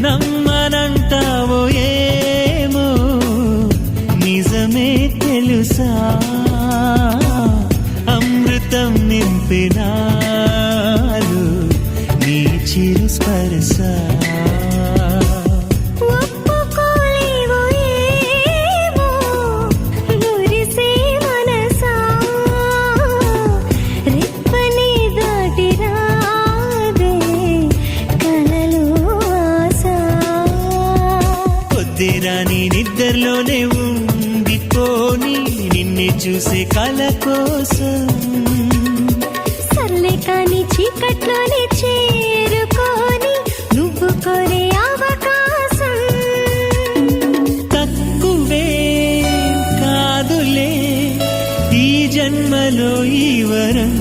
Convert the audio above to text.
నమ్మనంటావో ఏమో నిజమే తెలుసా? అమృతం నింపినాలు నీ చిరు స్పర్శ. నిద్రరాని నిద్రలోనే ఉండిపోని నిన్నే చూసే కళ కోసం. సర్లే కాని చీకట్లోనే చేరుకోని నువ్వు కోరే అవకాశం. తక్కువే కాదులే ఈ జన్మలో ఈ వరం.